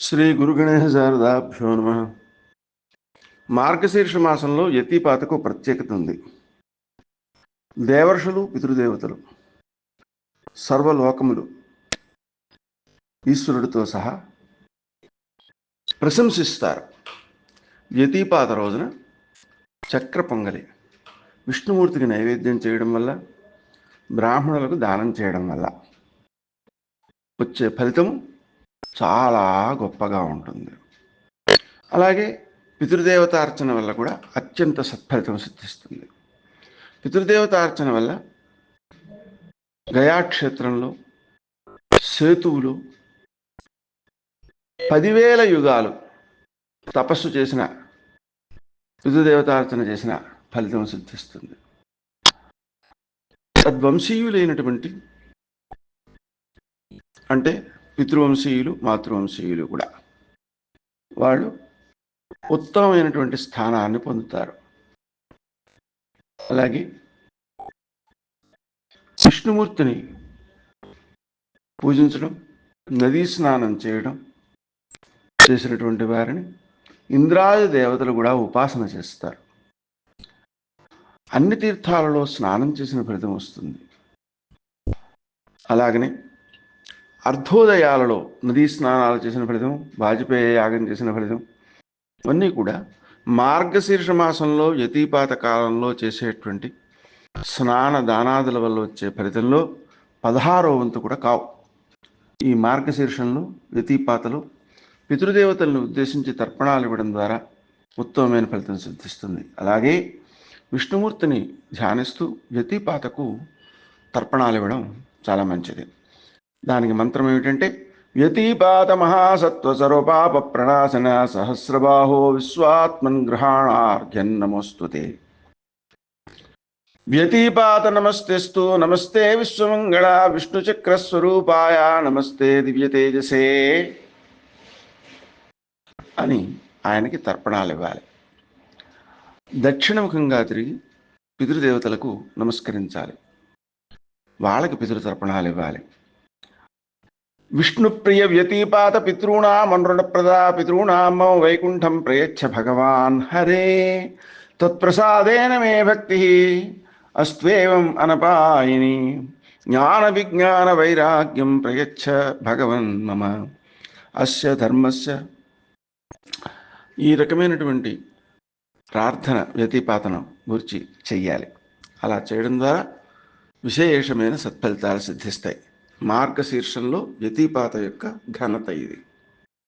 శ్రీ గురుగణేశ శారదాభ్యో నమ. మార్గశీర్ష మాసంలో యతిపాతకు ప్రత్యేకత ఉంది. దేవర్షులు పితృదేవతలు సర్వలోకములు ఈశ్వరుడితో సహా ప్రశంసిస్తారు. యతిపాత రోజున చక్ర పొంగలి విష్ణుమూర్తికి నైవేద్యం చేయడం వల్ల బ్రాహ్మణులకు దానం చేయడం వల్ల వచ్చే ఫలితము చాలా గొప్పగా ఉంటుంది. అలాగే పితృదేవతార్చన వల్ల కూడా అత్యంత సత్ఫలితం సిద్ధిస్తుంది. పితృదేవతార్చన వల్ల గయాక్షేత్రంలో సేతువులు పదివేల యుగాలు తపస్సు చేసిన పితృదేవతార్చన చేసిన ఫలితం సిద్ధిస్తుంది. తద్వంశీయులైనటువంటి అంటే పితృవంశీయులు మాతృవంశీయులు కూడా. వాళ్ళు ఉత్తమమైనటువంటి స్థానాన్ని పొందుతారు. అలాగే విష్ణుమూర్తిని పూజించడం నదీ స్నానం చేయడం చేసినటువంటి వారిని ఇంద్రాది దేవతలు కూడా ఉపాసన చేస్తారు. అన్ని తీర్థాలలో స్నానం చేసిన ఫలితం వస్తుంది. అలాగనే అర్ధోదయాలలో నదీ స్నానాలు చేసిన ఫలితం వాజపేయ యాగం చేసిన ఫలితం ఇవన్నీ కూడా మార్గశీర్ష మాసంలో యతీపాత కాలంలో చేసేటువంటి స్నాన దానాదుల వల్ల వచ్చే ఫలితంలో పదహారో వంతు కూడా కావు. ఈ మార్గశీర్షంలో యతీపాతలు పితృదేవతలను ఉద్దేశించి తర్పణాలు ఇవ్వడం ద్వారా ఉత్తమమైన ఫలితం సిద్ధిస్తుంది. అలాగే విష్ణుమూర్తిని ధ్యానిస్తూ యతీపాతకు తర్పణాలు ఇవ్వడం చాలా మంచిది. దానికి మంత్రం ఏమిటంటే వ్యతిపాత మహాసత్వ సర్వపాప ప్రణాశన సహస్రబాహో విశ్వాత్మన్ గ్రహాణార్ఘ్యం నమోస్తుతే. వ్యతిపాత నమస్తేస్తు నమస్తే విశ్వమంగళ విష్ణుచక్రస్వరూపాయ నమస్తే దివ్య తేజసే అని ఆయనకి తర్పణాలు ఇవ్వాలి. దక్షిణముఖంగా తిరిగి పితృదేవతలకు నమస్కరించాలి. వాళ్ళకి పితృతర్పణాలు ఇవ్వాలి. విష్ణుప్రియ వ్యతిపాత పితॄణామనృణప్రదా పితॄణాం మమ వైకుంఠం ప్రయచ్చ భగవాన్. హరే! తత్ప్రసాదేన మే భక్తి అస్త్వేవం అనపాయిని. జ్ఞాన విజ్ఞాన వైరాగ్యం ప్రయచ్చ భగవన్ మమ. అస్య ధర్మస్య. ఈ రకమైనటువంటి ప్రార్థన వ్యతిపాతనం గురించి చెయ్యాలి. అలా చేయడం ద్వారా విశేషమైన సత్ఫలితాలు సిద్ధిస్తాయి. మార్గశీర్షంలో వ్యతిపాత యొక్క ఘనత ఇది.